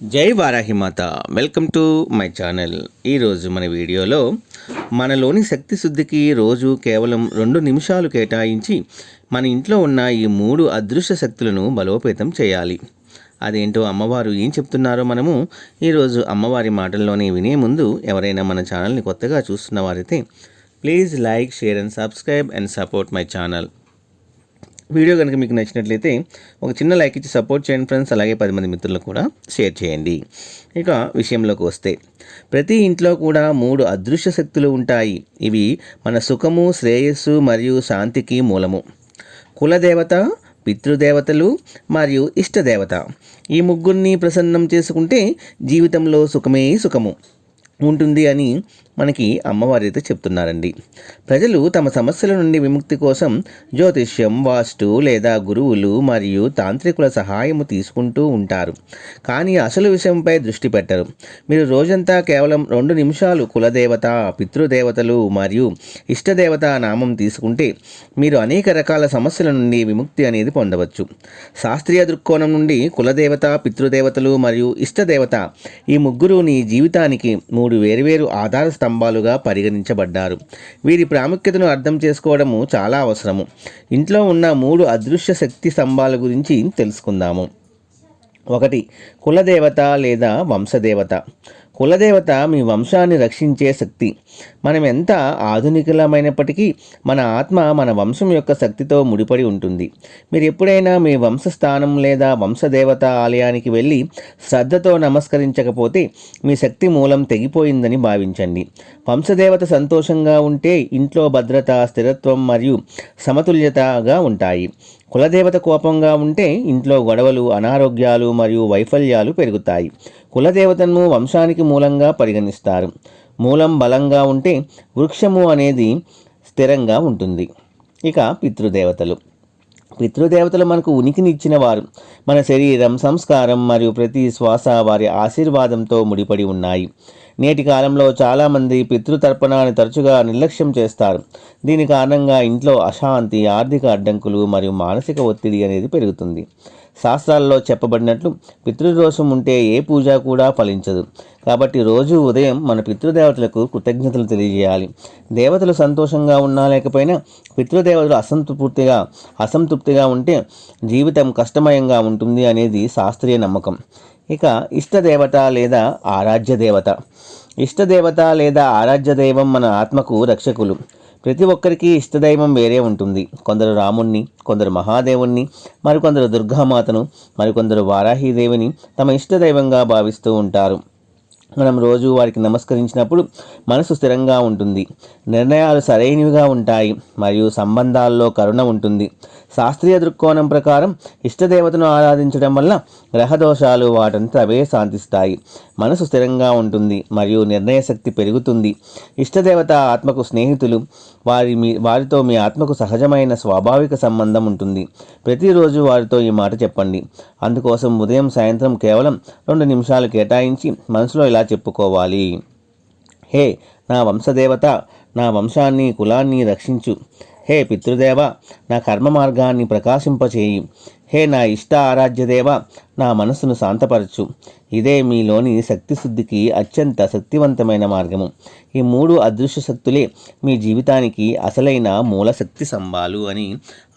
జై Varahimata welcome to my channel. ఈరోజు మన వీడియోలో మనలోని శక్తి శుద్ధికి రోజు కేవలం రెండు నిమిషాలు కేటాయించి మన ఇంట్లో ఉన్న ఈ మూడు అదృశ్య శక్తులను బలోపేతం చేయాలి. అదేంటో అమ్మవారు ఏం చెప్తున్నారో మనము ఈరోజు అమ్మవారి మాటల్లోనే వినే ముందు ఎవరైనా మన ఛానల్ని కొత్తగా చూస్తున్న వారైతే please like share and subscribe and support my channel. Video కనుక మీకు నచ్చినట్లయితే ఒక చిన్న లైక్ ఇచ్చి సపోర్ట్ చేయండి ఫ్రెండ్స్ అలాగే పది మంది మిత్రులకు కూడా షేర్ చేయండి. ఇక విషయంలోకి వస్తే ప్రతి ఇంట్లో కూడా మూడు అదృశ్య శక్తులు ఉంటాయి. ఇవి మన సుఖము శ్రేయస్సు మరియు శాంతికి మూలము. కులదేవత పితృదేవతలు మరియు ఇష్టదేవత. ఈ ముగ్గురిని ప్రసన్నం చేసుకుంటే జీవితంలో సుఖమే సుఖము. ఉంటుంది అని మనకి అమ్మవారి అయితే చెప్తున్నారండి. ప్రజలు తమ సమస్యల నుండి విముక్తి కోసం జ్యోతిష్యం వాస్తు లేదా గురువులు మరియు తాంత్రికుల సహాయము తీసుకుంటూ ఉంటారు. కానీ అసలు విషయంపై దృష్టి పెట్టరు. మీరు రోజంతా కేవలం రెండు నిమిషాలు కులదేవత పితృదేవతలు మరియు ఇష్టదేవత నామం తీసుకుంటే మీరు అనేక రకాల సమస్యల నుండి విముక్తి అనేది పొందవచ్చు. శాస్త్రీయ దృక్కోణం నుండి కులదేవత పితృదేవతలు మరియు ఇష్టదేవత ఈ ముగ్గురు నీ జీవితానికి మూడు వేరువేరు ఆధార స్తంభాలుగా పరిగణించబడ్డారు. వీరి ప్రాముఖ్యతను అర్థం చేసుకోవడము చాలా అవసరము. ఇంట్లో ఉన్న మూడు అదృశ్య శక్తి స్తంభాల గురించి తెలుసుకుందాము. ఒకటి కులదేవత లేదా వంశదేవత. కులదేవత మీ వంశాన్ని రక్షించే శక్తి. మనం ఎంత ఆధునికులమైనప్పటికీ మన ఆత్మ మన వంశం యొక్క శక్తితో ముడిపడి ఉంటుంది. మీరు ఎప్పుడైనా మీ వంశస్థానం లేదా వంశదేవత ఆలయానికి వెళ్ళి శ్రద్ధతో నమస్కరించకపోతే మీ శక్తి మూలం తెగిపోయిందని భావించండి. వంశదేవత సంతోషంగా ఉంటే ఇంట్లో భద్రత స్థిరత్వం మరియు సమతుల్యతగా ఉంటాయి. కులదేవత కోపంగా ఉంటే ఇంట్లో గొడవలు అనారోగ్యాలు మరియు వైఫల్యాలు పెరుగుతాయి. కులదేవతను వంశానికి మూలంగా పరిగణిస్తారు. మూలం బలంగా ఉంటే వృక్షము అనేది స్థిరంగా ఉంటుంది. ఇక పితృదేవతలు. పితృదేవతలు మనకు ఉనికిని ఇచ్చిన వారు మన శరీరం సంస్కారం మరియు ప్రతి శ్వాస వారి ఆశీర్వాదంతో ముడిపడి ఉన్నాయి. నేటి కాలంలో చాలామంది పితృతర్పణాన్ని తరచుగా నిర్లక్ష్యం చేస్తారు. దీని కారణంగా ఇంట్లో అశాంతి ఆర్థిక అడ్డంకులు మరియు మానసిక ఒత్తిడి అనేది పెరుగుతుంది. శాస్త్రాల్లో చెప్పబడినట్లు పితృదోషం ఉంటే ఏ పూజ కూడా ఫలించదు. కాబట్టి రోజు ఉదయం మన పితృదేవతలకు కృతజ్ఞతలు తెలియజేయాలి. దేవతలు సంతోషంగా ఉన్నా లేకపోయినా పితృదేవతలు అసంతృప్తిగా అసంతృప్తిగా ఉంటే జీవితం కష్టమయంగా ఉంటుంది అనేది శాస్త్రీయ నమ్మకం. ఇక ఇష్టదేవత లేదా ఆరాధ్య దేవత ఇష్టదేవత లేదా ఆరాధ్య దైవం మన ఆత్మకు రక్షకులు. ప్రతి ఒక్కరికి ఇష్టదైవం వేరే ఉంటుంది. కొందరు రాముణ్ణి కొందరు మహాదేవుణ్ణి మరికొందరు దుర్గామాతను మరికొందరు వారాహీదేవిని తమ ఇష్టదైవంగా భావిస్తూ ఉంటారు. మనం రోజు వారికి నమస్కరించినప్పుడు మనసు స్థిరంగా ఉంటుంది. నిర్ణయాలు సరైనవిగా ఉంటాయి. మరియు సంబంధాల్లో కరుణ ఉంటుంది. శాస్త్రీయ దృక్కోణం ప్రకారం ఇష్టదేవతను ఆరాధించడం వల్ల గ్రహదోషాలు వాటంతా అవే శాంతిస్తాయి మనసు స్థిరంగా ఉంటుంది మరియు నిర్ణయ శక్తి పెరుగుతుంది. ఇష్టదేవత ఆత్మకు స్నేహితులు వారి మీ వారితో మీ ఆత్మకు సహజమైన స్వాభావిక సంబంధం ఉంటుంది. ప్రతిరోజు వారితో ఈ మాట చెప్పండి. అందుకోసం ఉదయం సాయంత్రం కేవలం రెండు నిమిషాలు కేటాయించి మనసులో ఇలా చెప్పుకోవాలి. హే నా వంశదేవత నా వంశాన్ని కులాన్ని రక్షించు. హే పితృదేవ నా కర్మ మార్గాన్ని ప్రకాశింపచేయి. హే నా ఇష్ట ఆరాధ్యదేవ నా మనసును శాంతపరచు. ఇదే మీలోని శక్తి శుద్ధికి అత్యంత శక్తివంతమైన మార్గము. ఈ మూడు అదృశ్య శక్తులే మీ జీవితానికి అసలైన మూల శక్తి సంబాలు అని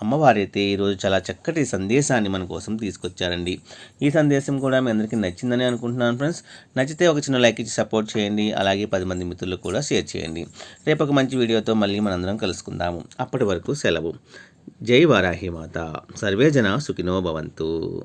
అమ్మవారైతే ఈరోజు చాలా చక్కటి సందేశాన్ని మన కోసం తీసుకొచ్చారండి. ఈ సందేశం కూడా మీ అందరికీ నచ్చిందని అనుకుంటున్నాను ఫ్రెండ్స్. నచ్చితే ఒక చిన్న లైక్ ఇచ్చి సపోర్ట్ చేయండి. అలాగే పది మంది మిత్రులకు కూడా షేర్ చేయండి. రేపు ఒక మంచి వీడియోతో మళ్ళీ మనందరం కలుసుకుందాము. అప్పటి వరకు సెలవు. జై వారాహి మాత. సర్వే జన సుఖినో భవంతు.